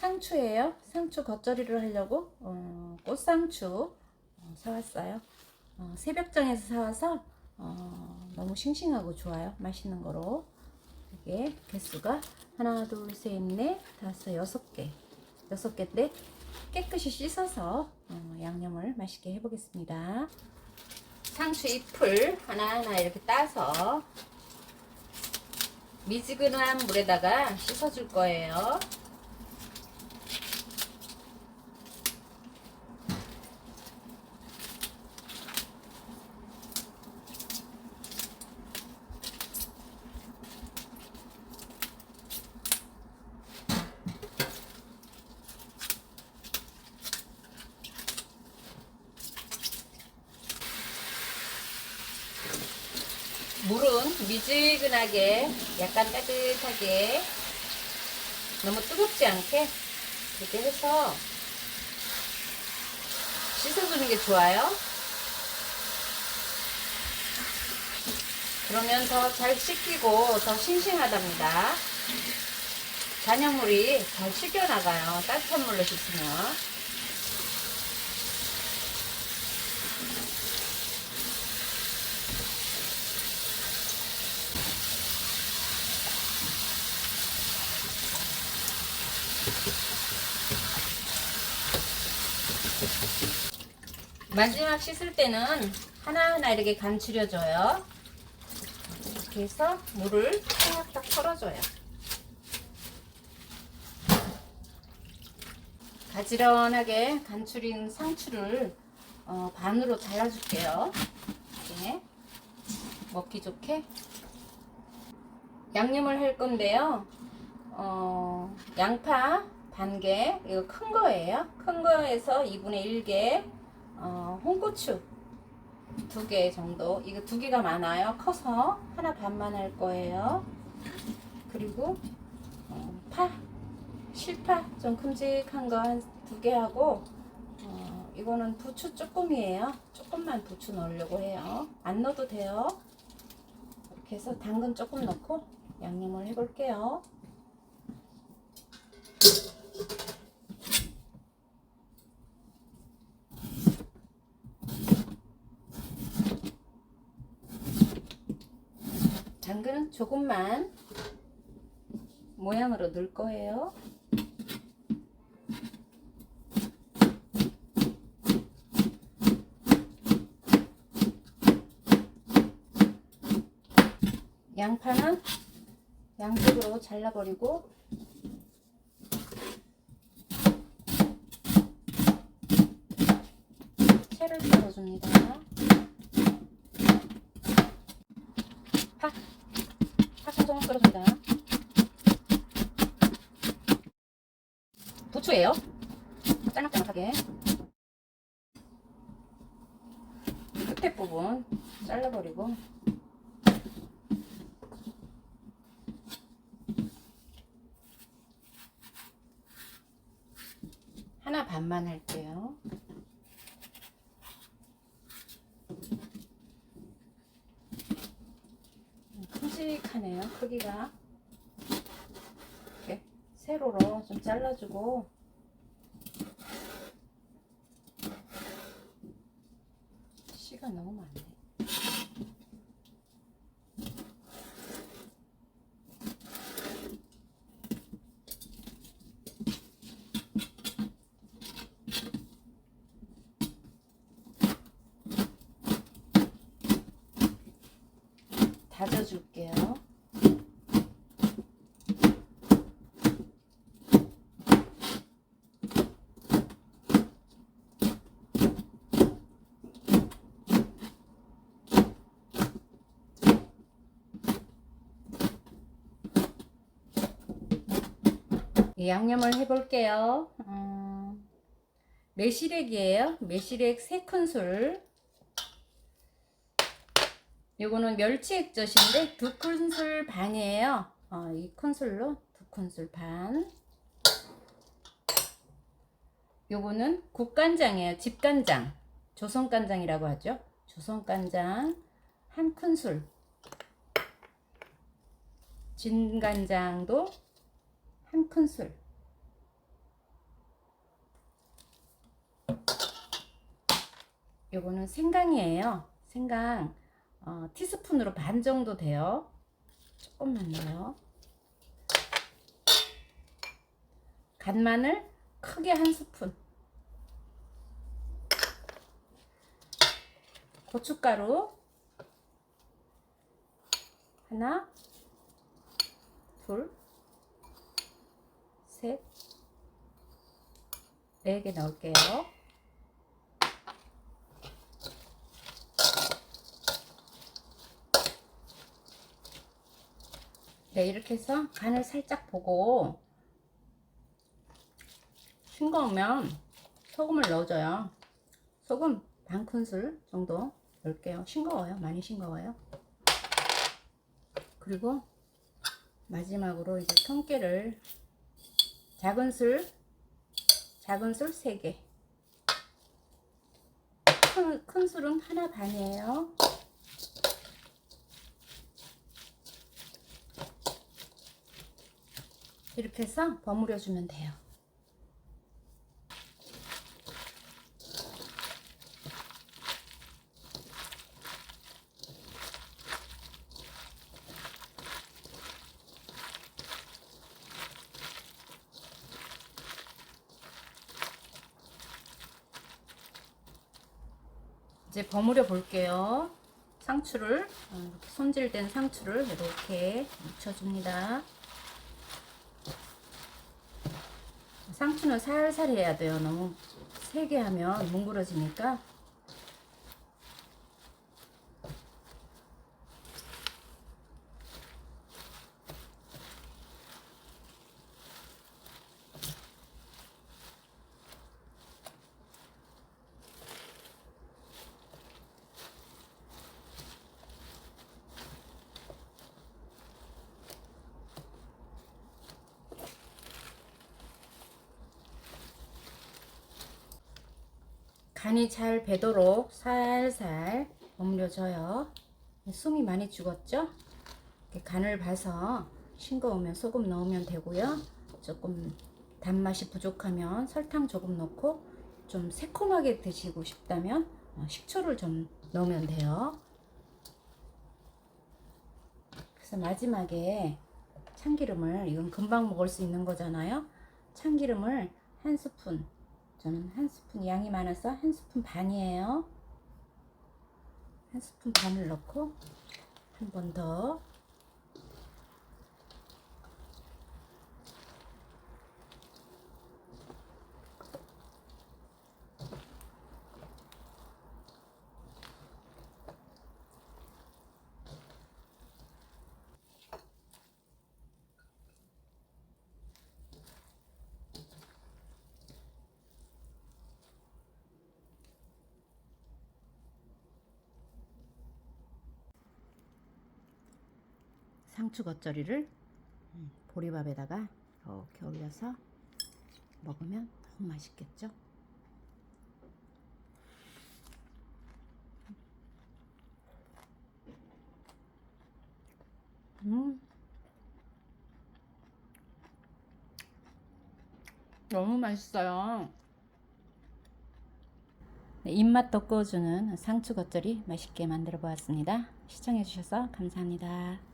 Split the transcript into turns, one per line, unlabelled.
상추예요. 상추 겉절이를 하려고 어, 꽃상추 어, 사왔어요. 어, 새벽장에서 사와서 어, 너무 싱싱하고 좋아요. 맛있는 거로 이게 개수가 하나, 둘, 셋, 넷, 다섯, 여섯 개, 여섯 개인데 깨끗이 씻어서 어, 양념을 맛있게 해보겠습니다. 상추 잎을 하나하나 이렇게 따서 미지근한 물에다가 씻어줄 거예요. 물은 미지근하게 약간 따뜻하게 너무 뜨겁지 않게 그렇게 해서 씻어주는 게 좋아요. 그러면 더 잘 씻기고 더 싱싱하답니다. 잔여물이 잘 씻겨나가요. 따뜻한 물로 씻으면. 마지막 씻을 때는 하나하나 이렇게 감추려줘요. 이렇게 해서 물을 딱딱 털어줘요. 가지런하게 간추린 상추를 어, 반으로 잘라줄게요. 이렇게 먹기 좋게 양념을 할 건데요. 어, 양파 반 개, 이거 큰 거예요. 큰 거에서 2분의 1개, 어, 홍고추 두 개 정도. 이거 두 개가 많아요. 커서 하나 반만 할 거예요. 그리고 어, 파, 실파 좀 큼직한 거 한 두 개 하고 어, 이거는 부추 조금이에요. 조금만 부추 넣으려고 해요. 안 넣어도 돼요. 이렇게 해서 당근 조금 넣고 양념을 해볼게요. 당근은 조금만 모양으로 넣을 거예요. 양파는 양쪽으로 잘라버리고 채를 썰어줍니다. 파, 썰어줍니다. 부추예요. 짤막짤막하게. 끝에 부분 잘라버리고 하나 반만 할게요. 큼직하네요. 크기가 이렇게 세로로 좀 잘라주고 씨가 너무 많네. 다져줄게요. 이 양념을 해볼게요. 음, 매실액이에요. 매실액 3큰술. 요거는 멸치액젓인데 두 큰술 반이에요. 어, 이 큰술로 두 큰술 반. 요거는 국간장이에요. 집간장. 조선간장이라고 하죠. 조선간장 한 큰술. 진간장도 한 큰술. 요거는 생강이에요. 생강 어, 티스푼으로 반 정도 돼요. 조금만 넣어요. 간마늘 크게 한 스푼. 고춧가루 하나 둘 네 개 넣을게요. 네, 이렇게 해서 간을 살짝 보고 싱거우면 소금을 넣어줘요. 소금 반 큰술 정도 넣을게요. 싱거워요. 많이 싱거워요. 그리고 마지막으로 이제 통깨를 작은 술, 작은 술 3개. 큰, 큰 술은 하나 반이에요. 이렇게 해서 버무려 주면 돼요. 이제 버무려 볼게요. 상추를 어, 이렇게 손질된 상추를 이렇게 묻혀줍니다. 상추는 살살 해야 돼요. 너무 세게 하면 뭉그러지니까. 간이 잘 배도록 살살 버무려줘요. 숨이 많이 죽었죠? 간을 봐서 싱거우면 소금 넣으면 되고요. 조금 단맛이 부족하면 설탕 조금 넣고 좀 새콤하게 드시고 싶다면 어, 식초를 좀 넣으면 돼요. 그래서 마지막에 참기름을 이건 금방 먹을 수 있는 거잖아요. 참기름을 한 스푼 저는 한 스푼 양이 많아서 한 스푼 반이에요. 한 스푼 반을 넣고 한 번 더. 상추 겉절이를 음, 보리밥에다가 이렇게 올려서 먹으면 너무 맛있겠죠? 음. 너무 맛있어요. 네, 입맛 돋궈주는 상추 겉절이 맛있게 만들어 보았습니다. 시청해주셔서 감사합니다.